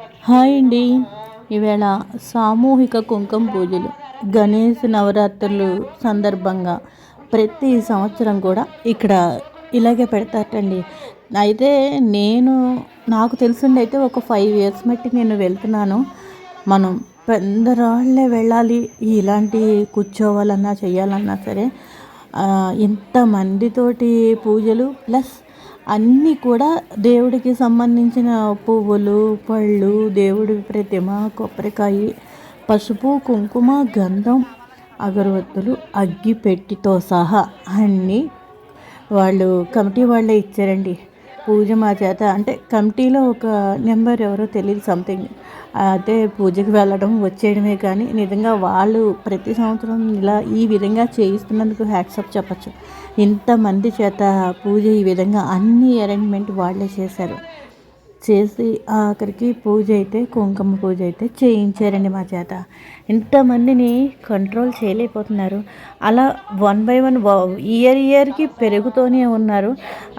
Hi అండి. ఈవేళ సామూహిక కుంకుమ పూజలు గణేష్ నవరాత్రులు సందర్భంగా ప్రతి సంవత్సరం కూడా ఇక్కడ ఇలాగే పెడతారటండి. అయితే నేను నాకు తెలిసిండి అయితే ఒక ఫైవ్ ఇయర్స్ మట్టి నేను వెళ్తున్నాను. మనం పెందరాళ్ళే వెళ్ళాలి. ఇలాంటి కూర్చోవాలన్నా చేయాలన్నా సరే ఎంతమందితోటి పూజలు ప్లస్ అన్నీ కూడా దేవుడికి సంబంధించిన పువ్వులు పళ్ళు దేవుడి ప్రతిమ కొబ్బరికాయ పసుపు కుంకుమ గంధం అగరవత్తులు అగ్గిపెట్టితో సహా అన్నీ వాళ్ళు కమిటీ వాళ్ళే ఇచ్చారండి. పూజ మా చేత. అంటే కమిటీలో ఒక నెంబర్ ఎవరో తెలియదు సంథింగ్ అయితే పూజకి వెళ్ళడం వచ్చేయడమే కానీ నిజంగా వాళ్ళు ప్రతి సంవత్సరం ఇలా ఈ విధంగా చేయిస్తున్నందుకు హ్యాట్సప్ చెప్పచ్చు. ఇంతమంది చేత పూజ ఈ విధంగా అన్ని అరేంజ్మెంట్ వాళ్ళే చేశారు. చేసి ఆఖరికి పూజ అయితే కుంకుమ పూజ అయితే చేయించారండి మా చేత. ఇంతమందిని కంట్రోల్ చేయలేకపోతున్నారు. అలా వన్ బై వన్ ఇయర్ ఇయర్కి పెరుగుతూనే ఉన్నారు.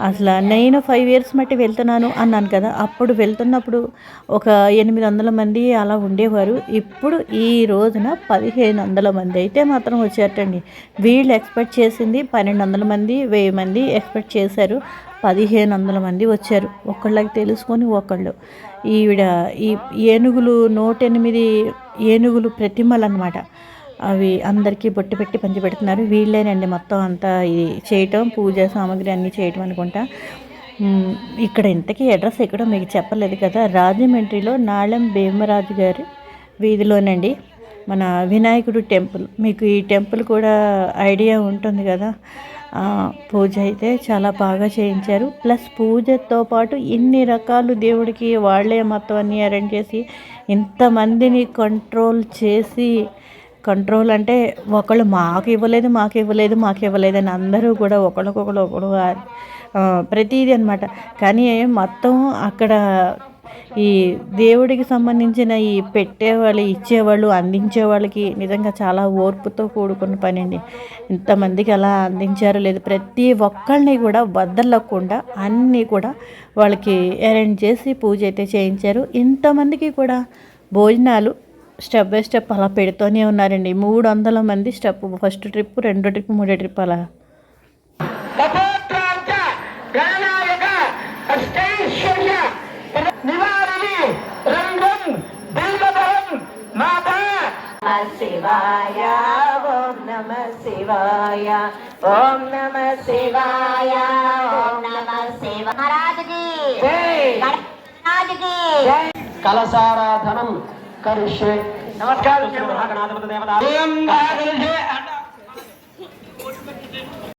అసలు నేను ఫైవ్ ఇయర్స్ మట్టి వెళ్తున్నాను అన్నాను కదా. అప్పుడు వెళ్తున్నప్పుడు ఒక ఎనిమిది వందల మంది అలా ఉండేవారు. ఇప్పుడు ఈ రోజున పదిహేను వందల మంది అయితే మాత్రం వచ్చారటండి. వీళ్ళు ఎక్స్పెక్ట్ చేసింది పన్నెండు వందల మంది వెయ్యి మంది ఎక్స్పెక్ట్ చేశారు. పదిహేను వందల మంది వచ్చారు. ఒకళ్ళకి తెలుసుకొని ఒకళ్ళు. ఈవిడ ఈ ఏనుగులు నూట ఎనిమిది ఏనుగులు ప్రతిమలు అనమాట అవి అందరికీ బొట్టు పెట్టి పంచి పెడుతున్నారు వీళ్ళేనండి మొత్తం అంతా ఇది చేయటం పూజ సామాగ్రి అన్నీ చేయటం అనుకుంటా. ఇక్కడ ఇంతకీ అడ్రస్ ఎక్కడో మీకు చెప్పలేదు కదా. రాజమండ్రిలో నాళం భీమరాజు గారి వీధిలోనండి. మన వినాయకుడు టెంపుల్. మీకు ఈ టెంపుల్ కూడా ఐడియా ఉంటుంది కదా. పూజ అయితే చాలా బాగా చేయించారు. ప్లస్ పూజతో పాటు ఇన్ని రకాలు దేవుడికి వాళ్ళే మొత్తం అన్ని అరేంజ్ చేసి ఇంతమందిని కంట్రోల్ చేసి కంట్రోల్ అంటే ఒకళ్ళు మాకు ఇవ్వలేదు మాకు ఇవ్వలేదు మాకు ఇవ్వలేదు అని అందరూ కూడా ఒకళ్ళకొకళ్ళు ఒకడు ప్రతిదీ అనమాట కానీ మొత్తం అక్కడ ఈ దేవుడికి సంబంధించిన ఈ పెట్టేవాళ్ళు ఇచ్చేవాళ్ళు అందించే వాళ్ళకి నిజంగా చాలా ఓర్పుతో కూడుకున్న పని అండి. ఇంతమందికి అలా అందించారు లేదు ప్రతి ఒక్కళ్ళని కూడా వదలకుండా అన్నీ కూడా వాళ్ళకి అరేంజ్ చేసి పూజ అయితే చేయించారు. ఇంతమందికి కూడా భోజనాలు స్టెప్ బై స్టెప్ అలా పెడుతూనే ఉన్నారండి. మూడు వందల మంది స్టెప్ ఫస్ట్ ట్రిప్ రెండో ట్రిప్ మూడో ట్రిప్ అలా శివాయ ఓం నమ శివాయ ఓం నమ శివాయ ఓం నమ శివ మహారాజుకి మహారాజుకి కలసారాధనం కరిష్యే నమస్కారం